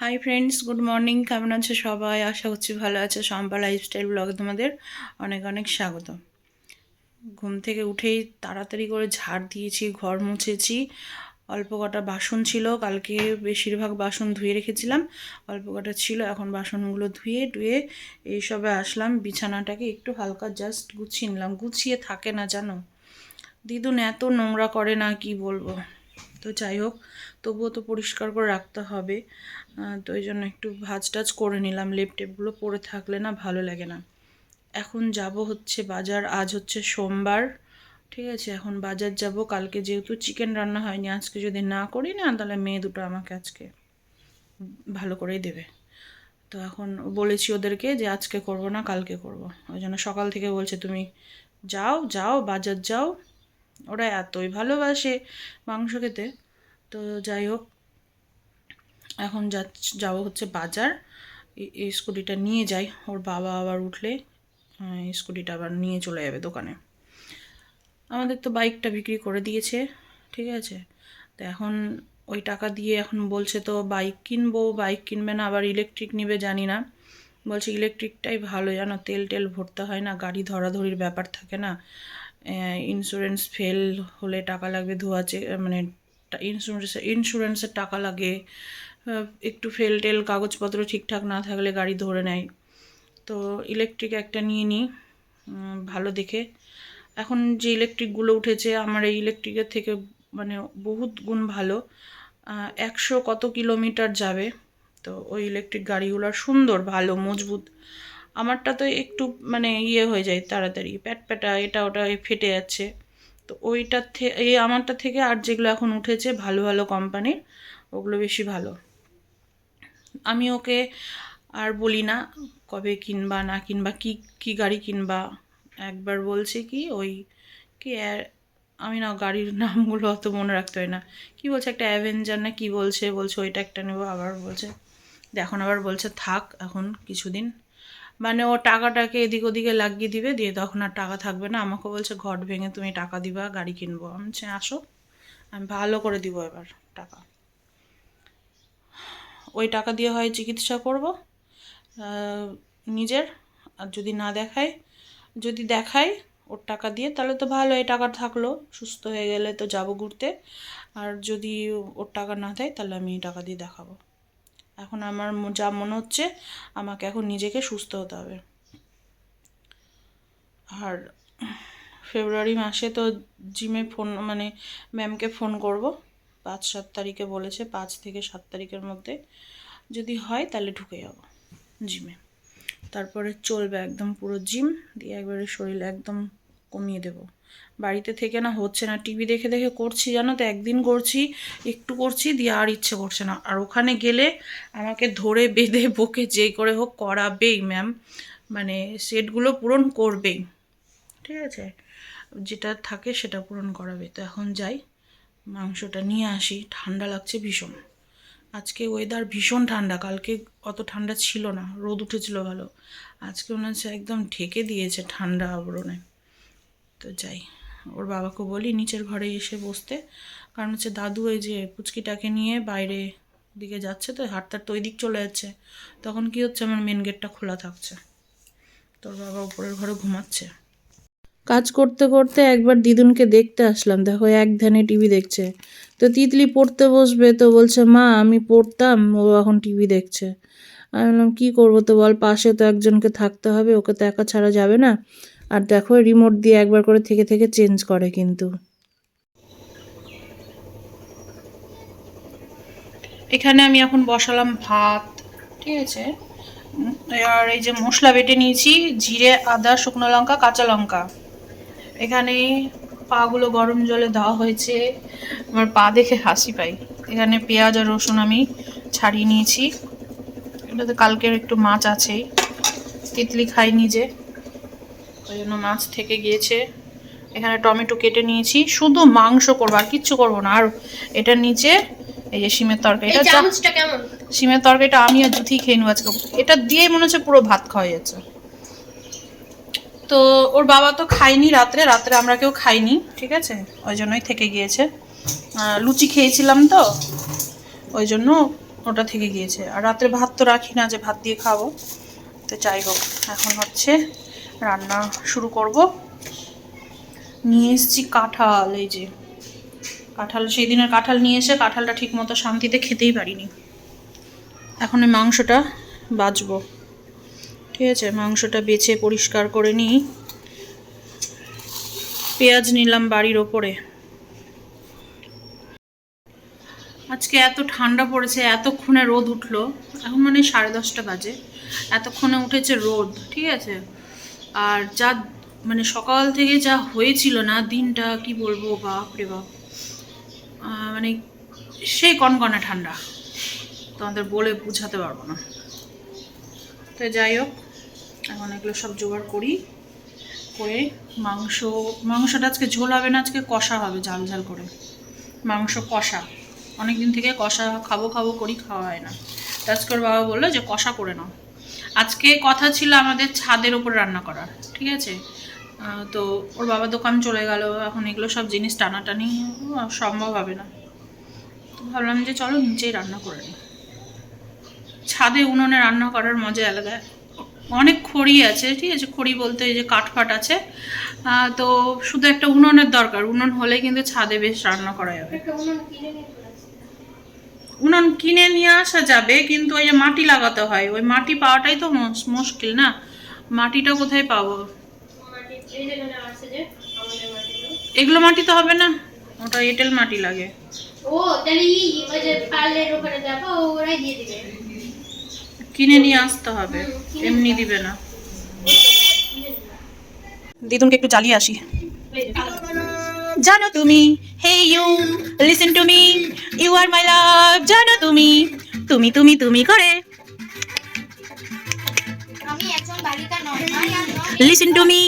Hi friends good morning কেমন আছো সবাই? আশা করছি ভালো আছে। শম্পা লাইফস্টাইল ব্লগে তোমাদের অনেক অনেক স্বাগত। ঘুম থেকে উঠেই তাড়াতাড়ি করে ঝাড় দিয়েছি, ঘর মুছেছি। অল্প কটা বাসন ছিল, কালকে বেশিরভাগ বাসন ধুয়ে রেখেছিলাম। অল্প কটা ছিল, এখন বাসনগুলো ধুয়ে টুয়ে এইসবে আসলাম। বিছানাটাকে একটু হালকা জাস্ট গুছিয়ে নিলাম। গুছিয়ে থাকে না, জানো? দিদুন এত নোংরা করে না, কি বলব? তো যাই হোক, তবুও তো পরিষ্কার করে রাখতে হবে। তো ওই জন্য একটু ভাজ টাজ করে নিলাম, লেপ টেপগুলো পরে থাকলে না ভালো লাগে না। এখন যাব হচ্ছে বাজার, আজ হচ্ছে সোমবার, ঠিক আছে? এখন বাজার যাব, কালকে যেহেতু চিকেন রান্না হয়নি, আজকে যদি না করি না, তাহলে মেয়ে দুটো আমাকে আজকে ভালো করেই দেবে। তো এখন বলেছি ওদেরকে যে আজকে করব না, কালকে করব। ওই জন্য সকাল থেকে বলছে, তুমি যাও যাও, বাজার যাও। ওরা এতই ভালোবাসে মাংস খেতে। তো যাই হোক এখন যাচ্ছি যাব হচ্ছে বাজার। স্কুটিটা নিয়ে যাই। ওর বাবা আবার উঠলে স্কুটিটা আবার নিয়ে চলে যাবে দোকানে। আমাদের তো বাইকটা বিক্রি করে দিয়েছে, ঠিক আছে? তো এখন ওই টাকা দিয়ে এখন বলছে তো বাইক কিনবো, বাইক কিনবে না, আবার ইলেকট্রিক নিবে, জানি না। বলছে ইলেকট্রিকটাই ভালো, জানো, তেল টেল ভরতে হয় না, গাড়ি ধরাধরির ব্যাপার থাকে না। ইন্স্যুরেন্স ফেল হলে টাকা লাগবে ধোয়া মানে ইন্স্যুরেন্স ইন্স্যুরেন্সের টাকা লাগে। একটু ফেল টেল কাগজপত্র ঠিকঠাক না থাকলে গাড়ি ধরে নেয়। তো ইলেকট্রিক একটা নিয়ে নিই ভালো দেখে। এখন যে ইলেকট্রিকগুলো উঠেছে, আমার এই ইলেকট্রিকের থেকে মানে বহুত গুণ ভালো। একশো কত কিলোমিটার যাবে। তো ওই ইলেকট্রিক গাড়িগুলো সুন্দর, ভালো, মজবুত। আমারটা তো একটু মানে ইয়ে হয়ে যায় তাড়াতাড়ি, প্যাট প্যাটা, এটা ওটা ফেটে যাচ্ছে। তো ওইটার থেকে এই আমারটা থেকে আর যেগুলো এখন উঠেছে, ভালো ভালো কোম্পানির ওগুলো বেশি ভালো। আমি ওকে আর বলি না কবে কিনবা, না কিনবা, কি কি গাড়ি কিনবা। একবার বলছে কি, ওই কি আমি না, গাড়ির নামগুলো অত মনে রাখতে হয় না। কি বলছে, একটা অ্যাভেঞ্জার না কি বলছে? বলছে, ওইটা একটা নেব। আবার বলছে এখন আবার বলছে, থাক, এখন কিছুদিন। মানে ও টাকাটাকে এদিক ওদিকে লাগিয়ে দিবে, দিয়ে তখন আর টাকা থাকবে না। আমাকে বলছে, ঘট ভেঙে তুমি টাকা দিবা, গাড়ি কিনবো। আমি আসো, আমি ভালো করে দিব এবার টাকা। ওই টাকা দিয়ে হয় চিকিৎসা করব নিজের, আর যদি না দেখায়, যদি দেখায় ওর টাকা দিয়ে, তাহলে তো ভালো, এই টাকা থাকল, সুস্থ হয়ে গেলে তো যাব ঘুরতে। আর যদি ওর টাকা না দেয়, তাহলে আমি টাকা দিয়ে দেখাবো। এখন আমার যা মনে হচ্ছে, আমাকে এখন নিজেকে সুস্থ হতে হবে। আর ফেব্রুয়ারি মাসে তো জিমে ফোন মানে ম্যামকে ফোন করব। পাঁচ সাত তারিখে বলেছে, পাঁচ থেকে সাত তারিখের মধ্যে। যদি হয় তাহলে ঢুকে যাব জিমে। তারপরে চলবে একদম পুরো জিম, দিয়ে একবারে শরীর একদম কমিয়ে দেব। বাড়িতে থেকে না হচ্ছে না, টিভি দেখে দেখে করছি, জানো তো, একদিন করছি, একটু করছি, দিয়ে আর ইচ্ছে করছে না। আর ওখানে গেলে আমাকে ধরে বেঁধে, বকে যে করে হোক করাবেই, ম্যাম। মানে সেটগুলো পূরণ করবেই। ঠিক আছে? যেটা থাকে সেটা পূরণ করাবে। তো এখন যাই। মাংসটা নিয়ে আসি। ঠান্ডা লাগছে ভীষণ। আজকে ওয়েদার ভীষণ ঠান্ডা। কালকে অত ঠান্ডা ছিল না। রোদ উঠেছিল ভালো। আজকে মনে হচ্ছে একদম ঢেকে দিয়েছে ঠান্ডা আবরণে। তো যাই, ওর বাবাকে বলি নিচের ঘরে এসে বসতে। কারণ হচ্ছে দাদু এই যে পুচকিটাকে নিয়ে বাইরে দিকে যাচ্ছে তো, হাটটার তো ওই দিক চলে যাচ্ছে। তখন কি হচ্ছে? আমার মেন গেটটা খোলা থাকছে। তোর বাবা উপরের ঘরে ঘুমাচ্ছে। কাজ করতে করতে একবার দিদুনকে দেখতে আসলাম। দেখো, এক ধ্যানে টিভি দেখছে। তো তিতলি পড়তে বসবে, তো বলছে, মা, আমি পড়তাম, ও এখন টিভি দেখছে। আমি বললাম, কী করব তো বল, পাশে তো একজনকে থাকতে হবে, ওকে তো একা ছাড়া যাবে না। আর দেখো, রিমোট দিয়ে একবার করে থেকে থেকে চেঞ্জ করে কিন্তু। এখানে আমি এখন বসালাম ভাত, ঠিক আছে? আর এই যে মশলা বেটে নিয়েছি, জিরে, আদা, শুকনো লঙ্কা, কাঁচা লঙ্কা। এখানে পাগুলো গরম জলে দেওয়া হয়েছে। আমার পা দেখে হাসি পাই। এখানে পেঁয়াজ আর রসুন আমি ছাড়িয়ে নিয়েছি। এটাতে কালকের একটু মাছ আছেই তিতলি খাই নিজে। ওই জন্য মাছ থেকে গিয়েছে। এখানে টমেটো কেটে নিয়েছি। শুধু মাংস করব আর কিচ্ছু করব না। আর এটার নিচে এই যে সিমের তরকারি। এটা শিমের তরকারিটা আমি আর জুথি খেয়ে নেব আজকে। এটা দিয়ে মনে হচ্ছে পুরো ভাত খাওয়া যাচ্ছে। তো ওর বাবা তো খায়নি রাত্রে রাত্রে আমরা কেউ খাইনি, ঠিক আছে? ওই জন্যই থেকে গিয়েছে। লুচি খেয়েছিলাম তো, ওই জন্য ওটা থেকে গিয়েছে। আর রাত্রে ভাত তো রাখি না যে ভাত দিয়ে খাব। তো যাই হোক, এখন হচ্ছে রান্না শুরু করব। নিয়ে এসেছি কাঁঠাল, এই যে। কাঁঠাল, সেই দিনের কাঁঠাল নিয়ে এসে কাঁঠালটা ঠিক মতো শান্তিতে খেতেই পারিনি। এখন এই মাংসটা বাছবো ঠিক আছে মাংসটা বেছে পরিষ্কার করে নিই। পেঁয়াজ নিলাম বাড়ির ওপরে। আজকে এত ঠান্ডা পড়েছে, এতক্ষণে রোদ উঠল। এখন মানে সাড়ে দশটা বাজে। এতক্ষণে উঠেছে রোদ, ঠিক আছে? আর যা মানে সকাল থেকে যা হয়েছিল না, দিনটা কি বলব, বাপ রে বাপ। মানে সেই কনকনে ঠান্ডা। তোমাদের বলে বোঝাতে পারব না। তো যাই হোক এখন এগুলো সব জোগাড় করি, করে মাংস, মাংসটা আজকে ঝোল হবে না, আজকে কষা হবে ঝাল ঝাল করে। মাংস কষা অনেক দিন থেকে কষা খাব খাব করি, খাওয়া হয় না। আজকে ওর বাবা বলল যে কষা করে নাও। আজকে কথা ছিল আমাদের ছাদের ওপর রান্না করার, ঠিক আছে? তো ওর বাবা দোকান চলে গেল, এখন এগুলো সব জিনিস টানাটানি সম্ভব হবে না। তো ভাবলাম যে চলো নিচেই রান্না করে নিই। ছাদে উনুনে রান্না করার মজা আলাদা। অনেক খড়ি আছে ঠিক আছে? খড়ি বলতে এই যে কাঠ ফাট আছে তো শুধু একটা উনুনের দরকার। উনুন হলে কিন্তু ছাদে বেশ রান্না করা যাবে। উনুন কিনে নিয়ে আসা। যাবে কিন্তু ওই যে মাটি লাগাতে হয়। ওই মাটি পাওয়াটাই তো মুশকিল না? মাটিটা কোথায় পাবো? এগুলো মাটি তো হবে না? ওটা এঁটেল মাটি লাগে। ও তাহলে ওখানে যাব ওরাই দিয়ে দিবে। কিনে নিয়ে আসতে হবে। এমনি দিবে না। দিদুনকে একটু জ্বালিয়ে আসি। জানো তুমি hey you listen to me you are my love জানো তুমি তুমি তুমি তুমি করে। Listen to me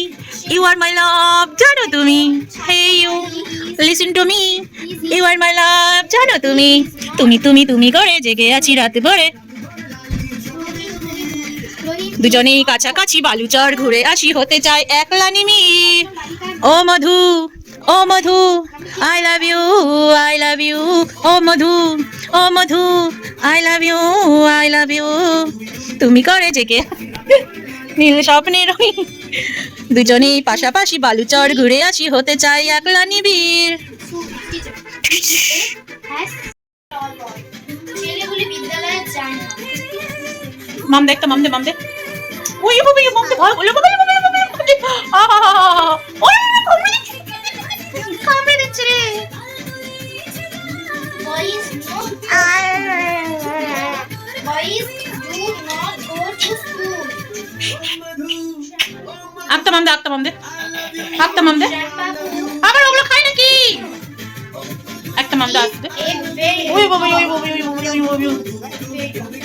you are my love জানো তুমি hey you listen to me you are my love জানো তুমি তুমি তুমি তুমি করে জেগে আছি রাতে ভরে। দুজনেই কাছাকাছি বালুচর ঘুরে আসি হতে চাই একলা নিমি। ও মধু ও Madhu I love you I love you O Madhu O Madhu I love you I love you তুমি করে জেগে। নীল স্বপ্নের। দুজনেই পাশাপাশি বালুচর ঘুরে আসি হতে চাই একলা নিবিড়। ছেলেগুলি বিদ্যালয়ে যায় মাম দেখ তো মাম দে মাম দে। দে ভয় বলে বাবা বাবা বাবা আহা ওই কামড়ে কামড়ে দিচ্ছে রে boys boys do not go to school আত্মা মাম দে আত্মা মাম দে আত্মা মাম দে আবার ওগুলো খায় নাকি দে আত্মা দে a very ওই বাবা ওই বাবা ওই বাবা ওই বাবা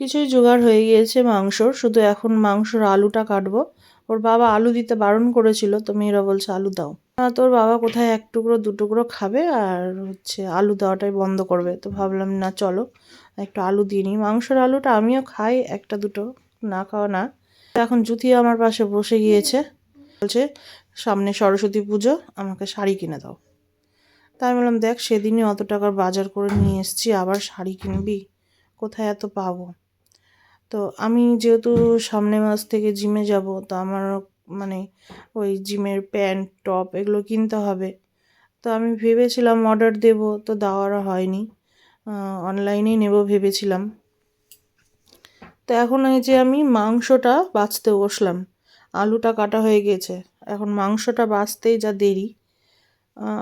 কিছুই জোগাড় হয়ে গিয়েছে মাংসর। শুধু এখন মাংসর আলুটা কাটবো। ওর বাবা আলু দিতে বারণ করেছিল তো মেয়েরা বলছে আলু দাও। আহ, তোর বাবা কোথায় এক টুকরো দু টুকরো খাবে আর হচ্ছে আলু দেওয়াটাই বন্ধ করবে। তো ভাবলাম না চলো একটু আলু দিয়ে নিই। মাংসর আলুটা আমিও খাই একটা দুটো না খাওয়া না। এখন জুথি আমার পাশে বসে গিয়েছে। বলছে সামনে সরস্বতী পুজো আমাকে শাড়ি কিনে দাও। তাই বললাম দেখ সেদিনই অত টাকার বাজার করে নিয়ে এসেছি আবার শাড়ি কিনবি? কোথায় এত পাবো? তো আমি যেহেতু সামনে মাস থেকে জিমে যাব, তো আমার মানে ওই জিমের প্যান্ট টপ এগুলো কিনতে হবে। তো আমি ভেবেছিলাম অর্ডার দেব, তো দেওয়ার হয়নি। অনলাইনেই নেব ভেবেছিলাম। তো এখন এই যে আমি মাংসটা বাছতে বসলাম, আলুটা কাটা হয়ে গেছে। এখন মাংসটা বাছতেই যা দেরি।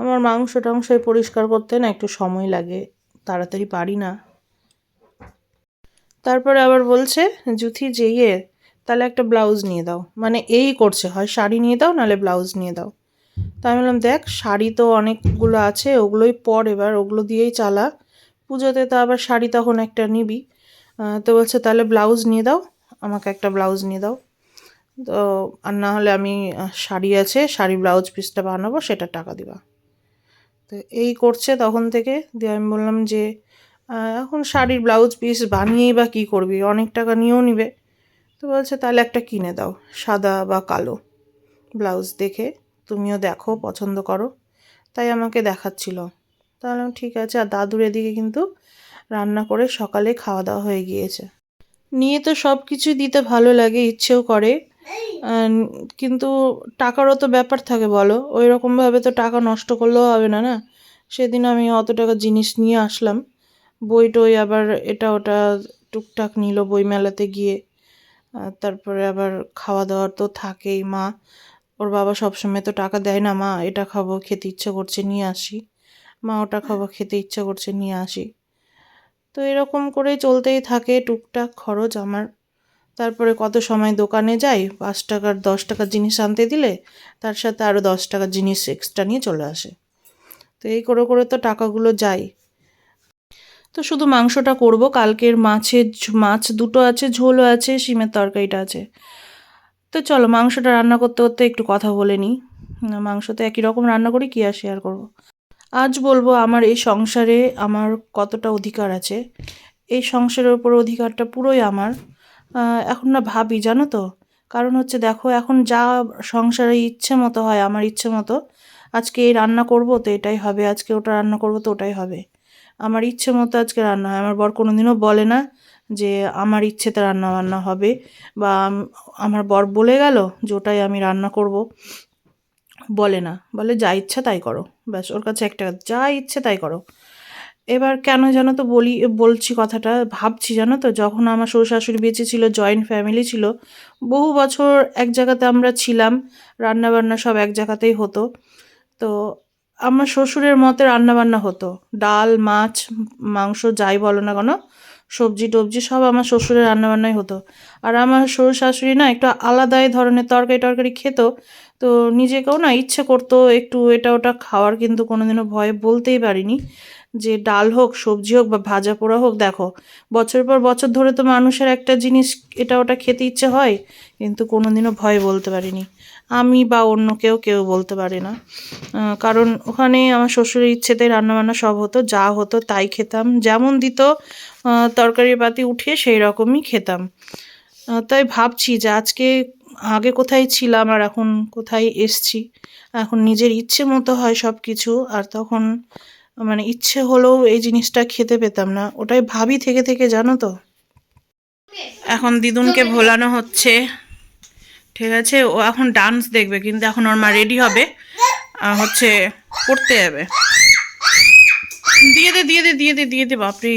আমার মাংস টাংস পরিষ্কার করতে না একটু সময় লাগে, তাড়াতাড়ি পারি না। তারপরে আবার বলছে, জুথি যে ইয়ে তাহলে একটা ব্লাউজ নিয়ে দাও। মানে এই করছে, হয় শাড়ি নিয়ে দাও, নাহলে ব্লাউজ নিয়ে দাও। তাই আমি বললাম, দেখ, শাড়ি তো অনেকগুলো আছে, ওগুলোই পর এবার, ওগুলো দিয়েই চালা। পুজোতে তো আবার শাড়ি তখন একটা নিবি। তো বলছে, তাহলে ব্লাউজ নিয়ে দাও, আমাকে একটা ব্লাউজ নিয়ে দাও। তো আর না হলে আমি শাড়ি আছে, শাড়ি ব্লাউজ পিসটা বানাবো, সেটা টাকা দিবা। তো এই করছে তখন থেকে। দিয়ে আমি বললাম যে এখন শাড়ির ব্লাউজ পিস বানিয়েই বা কী করবি? অনেক টাকা নিয়েও নিবে। তো বলছে, তাহলে একটা কিনে দাও, সাদা বা কালো ব্লাউজ দেখে তুমিও দেখো, পছন্দ করো। তাই আমাকে দেখাচ্ছিল। তাহলে ঠিক আছে। আর দাদুর এদিকে কিন্তু রান্না করে সকালে খাওয়া দাওয়া হয়ে গিয়েছে। নিয়ে তো সব কিছুই দিতে ভালো লাগে, ইচ্ছেও করে। কিন্তু টাকারও তো ব্যাপার থাকে, বলো। ওই রকমভাবে তো টাকা নষ্ট করলেও হবে না না? সেদিন আমি অত টাকা জিনিস নিয়ে আসলাম। বই টই আবার এটা ওটা টুকটাক নিল বই মেলাতে গিয়ে তারপরে আবার খাওয়া দাওয়ার তো থাকেই মা। ওর বাবা সবসময় তো টাকা দেয় না মা, এটা খাব, খেতে ইচ্ছে করছে, নিয়ে আসি। মা ওটা খাব, খেতে ইচ্ছে করছে, নিয়ে আসি। তো এরকম করে চলতেই থাকে টুকটাক খরচ আমার। তারপরে কত সময় দোকানে যাই, পাঁচ টাকার, দশ টাকার জিনিস আনতে দিলে তার সাথে আরও দশ টাকার জিনিস এক্সট্রা নিয়ে চলে আসে। তো এই করে করে তো টাকাগুলো যায় তো শুধু মাংসটা করব, কালকের মাছের মাছ দুটো আছে, ঝোলও আছে, শিমের তরকারিটা আছে। তো চলো মাংসটা রান্না করতে করতে একটু কথা বলে নিই। মাংস তো একই রকম রান্না করি, কী আর শেয়ার করব। আজ বলব আমার এই সংসারে আমার কতটা অধিকার আছে। এই সংসারের ওপর অধিকারটা পুরোই আমার। এখন না ভাবি, জানো তো? কারণ হচ্ছে দেখো, এখন যা সংসারে ইচ্ছে মতো হয়, আমার ইচ্ছে মতো, আজকে এই রান্না করব, তো এটাই হবে, আজকে ওটা রান্না করব, তো ওটাই হবে। আমার ইচ্ছে মতো আজকে রান্না হয়। আমার বর কোনোদিনও বলে না যে আমার ইচ্ছেতে রান্না বান্না হবে বা আমার বর বলে গেল যে ওটাই আমি রান্না করব। বলে না। বলে, যা ইচ্ছা তাই করো। ব্যাস, ওর কাছে একটা যা ইচ্ছে তাই করো। এবার কেন জানো তো বলি, বলছি কথাটা, ভাবছি জানো তো, যখন আমার শ্বশুর শাশুড়ি বেঁচে ছিল জয়েন্ট ফ্যামিলি ছিল, বহু বছর এক জায়গাতে আমরা ছিলাম রান্না বান্না সব এক জায়গাতেই হতো। তো আমার শ্বশুরের মতে রান্না বান্না হতো। ডাল, মাছ, মাংস যাই বলো না কেন, সবজি টবজি সব আমার শ্বশুরের রান্নাবান্নাই হতো। আর আমার শ্বশুর শাশুড়ি না একটু আলাদাই ধরনের তরকারি টরকারি খেত। তো নিজেকেও না ইচ্ছে করতো একটু এটা ওটা খাওয়ার, কিন্তু কোনোদিনও ভয়ে বলতেই পারিনি যে ডাল হোক, সবজি হোক বা ভাজা পোড়া হোক, দেখো বছর পর বছর ধরে তো মানুষের একটা জিনিস এটা ওটা খেতে ইচ্ছে হয়, কিন্তু কোনোদিনও ভয় বলতে পারিনি। আমি বা অন্য কেউ কেউ বলতে পারে না। কারণ ওখানে আমার শ্বশুরের ইচ্ছেতে রান্নাবান্না সব হতো, যা হতো তাই খেতাম। যেমন দিত তরকারি পাতি উঠিয়ে সেই রকমই খেতাম। তাই ভাবছি যে আজকে আগে কোথায় ছিলাম আর এখন কোথায় এসছি? এখন নিজের ইচ্ছে মতো হয় সব কিছু আর তখন মানে ইচ্ছে হলেও এই জিনিসটা খেতে পেতাম না। ওটাই ভাবি থেকে থেকে, জানো তো? এখন দিদুনকে ভোলানো হচ্ছে। ঠিক আছে, ও এখন ডান্স দেখবে, কিন্তু এখন ওর মা রেডি হবে হচ্ছে পড়তে যাবে। দিয়ে দে দিয়ে দে দিয়ে দে দিয়ে দে, বাপরে।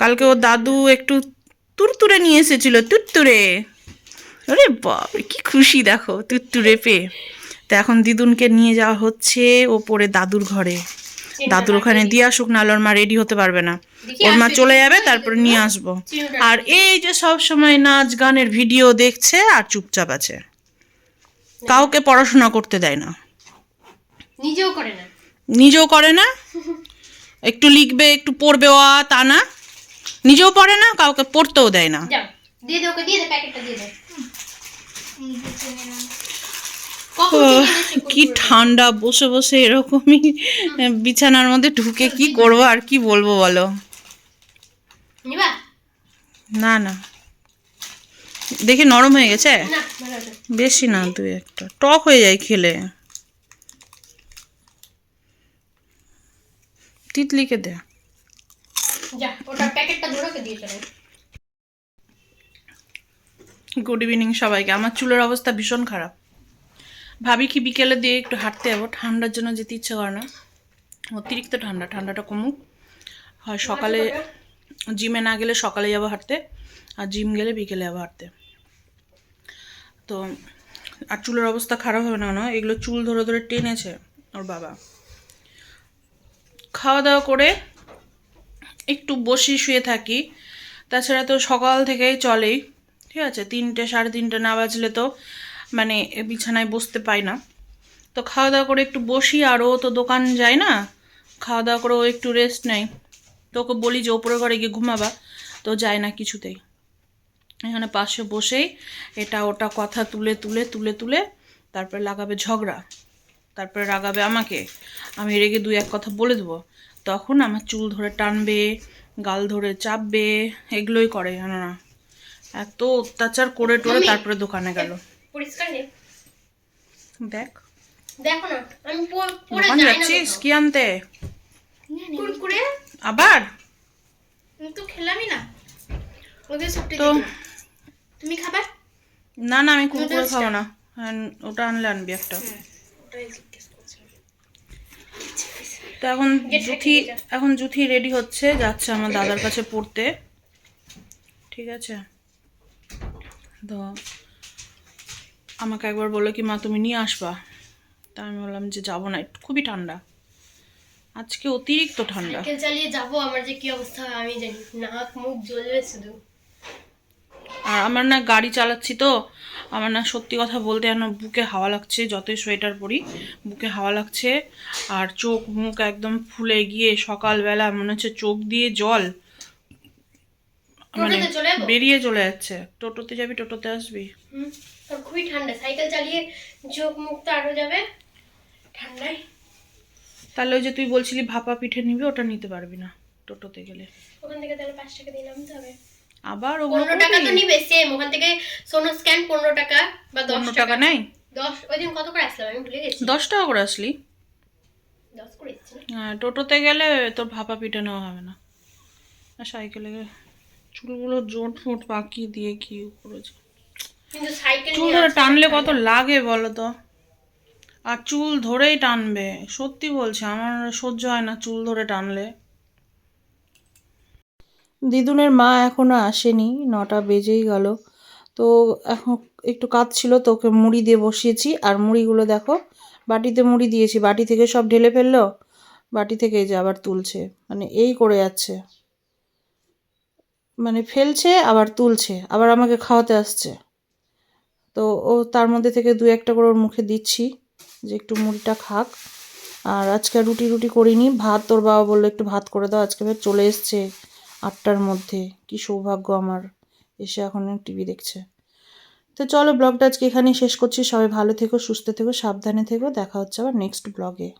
কালকে ওর দাদু একটু তুরতুরে নিয়ে এসেছিল, তুরতুরে। আরে বাপরে, কি খুশি দেখো, তুরতুরে পেয়ে। তো এখন দিদুনকে নিয়ে যাওয়া হচ্ছে ওপরে দাদুর ঘরে। দাদুর ওখানে দিয়ে আসুক নাহলে ওর মা রেডি হতে পারবে না। ওর মা চলে যাবে তারপরে নিয়ে আসব। আর এই যে সব সময় নাচ গানের ভিডিও দেখছে আর চুপচাপ আছে। কাউকে পড়াশোনা করতে দেয় না। নিজেও করে না। নিজেও করে না। একটু লিখবে একটু পড়বে ও তা না। নিজেও পড়ে না কাউকে পড়তেও দেয় না। দিয়ে দে ওকে দিয়ে দে প্যাকেটটা দিয়ে দে কখন ও, থেকে এনেছে কি ঠান্ডা বসে বসে এরকমই বিছানার মধ্যে ঢুকে কি করব আর কি বলব বলো? না না। দেখি নরম হয়ে গেছে? বেশি না দুই একটা। টক হয়ে যায় খেলে। তিতলিকে দে। গুড ইভিনিং সবাইকে। আমার চুলের অবস্থা ভীষণ খারাপ। ভাবি কি বিকেলে দিয়ে একটু হাঁটতে যাব। ঠান্ডার জন্য যেতে ইচ্ছে করে না। অতিরিক্ত ঠান্ডা ঠান্ডাটা কমুক। হয় সকালে জিমে না গেলে সকালে যাব হাঁটতে আর জিম গেলে বিকেলে যাব হাঁটতে। তো আর চুলের অবস্থা খারাপ হবে না এগুলো চুল ধরে ধরে টেনেছে ওর বাবা। খাওয়া দাওয়া করে একটু বসি শুয়ে থাকি। তাছাড়া তো সকাল থেকেই চলেই। ঠিক আছে তিনটে সাড়ে তিনটে না বাজলে তো মানে বিছানায় বসতে পাই না। তো খাওয়া দাওয়া করে একটু বসি আর ও তো দোকান যায় না। খাওয়া দাওয়া করে ও একটু রেস্ট নেয় তো ওকে বলি যে ওপরের ঘরে গিয়ে ঘুমাবা। তো যায় না কিছুতেই। এখানে পাশে বসেই এটা ওটা কথা তুলে তুলে তুলে তুলে তারপরে লাগাবে ঝগড়া। তারপরে রাগাবে আমাকে। আমি রেগে দুই এক কথা বলে দেবো। তখন আমার চুল ধরে টানবে গাল ধরে চাপবে এগুলোই করে। জানো না এত অত্যাচার করে টোরে তারপরে দোকানে গেল। পরিষ্কার নেই। দেখ। দেখো না আমি পরে যাই না যাচ্ছিস কি আনতে? কুরকুরে? আবার? আমি তো খেলামই না। ওদের সবটা তো তুমি খাবার না না আমি কুরকুরে খাব না। হ্যাঁ, ওটা আনলে আনবি একটা। করছিলাম তো এখন জুথি এখন জুথি রেডি হচ্ছে যাচ্ছে আমার দাদার কাছে পড়তে। ঠিক আছে? তো আমাকে একবার বলল কি মা তুমি নিয়ে আসবা? তা আমি বললাম যে যাব না একটু খুবই ঠান্ডা। আজকে অতিরিক্ত ঠান্ডা। সাইকেল চালিয়ে যাব আমার যে কি অবস্থা হয় আমি জানি নাক মুখ জ্বলবে শুধু। আর আমার না গাড়ি চালাচ্ছি তো আমার না সত্যি কথা বলতে যেন বুকে হাওয়া লাগছে যতই সোয়েটার পরি বুকে হাওয়া লাগছে। আর চোখ মুখ একদম ফুলে গিয়ে সকালবেলা মনে হচ্ছে চোখ দিয়ে জল। মানে বেরিয়ে চলে যাচ্ছে। টোটোতে যাবি টোটোতে আসবি? হুম, আর খুবই ঠান্ডা। সাইকেল চালিয়ে চোখ মুখ তো আরও যাবে। ঠান্ডায়। তাহলে ওই যে তুই বলছিলি ভাপা পিঠে নিবি ওটা নিতে পারবি না টোটোতে গেলে। ওখান থেকে তাহলে পাঁচ টাকা দিয়ে নামতে হবে। আবার পনেরো টাকা তো নিবে সেম ওখান থেকে সোনো স্ক্যান পনেরো টাকা বা দশ টাকা। নেই? দশ ওই দিন কত করে আসলাম? আমি ভুলে গেছি। দশ টাকা করে আসলি? হ্যাঁ টোটোতে গেলে তোর ভাপা পিঠে নেওয়া হবে না। আর সাইকেলে গেলে চুলগুলো জোট ফোট পাকিয়ে দিয়ে কি করেছে কিন্তু সাইকেল চুল ধরে টানলে কত লাগে বলো তো আর চুল ধরেই টানবে সত্যি বলছি আমার সহ্য হয় না চুল ধরে টানলে। দিদুনের মা এখনও আসেনি নটা বেজেই গেল। তো এখন একটু কাজ ছিল তো ওকে মুড়ি দিয়ে বসিয়েছি। আর মুড়িগুলো দেখো বাটিতে মুড়ি দিয়েছি বাটি থেকে সব ঢেলে ফেলল বাটি থেকে এই যে আবার তুলছে মানে এই করে যাচ্ছে। মানে ফেলছে আবার তুলছে আবার আমাকে খাওয়াতে আসছে। তো ও তার মধ্যে থেকে দু একটা করে ওর মুখে দিচ্ছি যে একটু মুড়িটা খাক। আর আজকে রুটি রুটি করিনি। ভাত তোর বাবা বলল একটু ভাত করে দাও। আজকে ফের চলে এসছে আটটার মধ্যে। কি সৌভাগ্য আমার। এসে এখন টিভি দেখছে। তো চলো ব্লগটা আজকে এখানেই শেষ করছি। সবাই ভালো থেকো, সুস্থ থেকো, সাবধানে থেকো। দেখা হচ্ছে আবার নেক্সট ব্লগে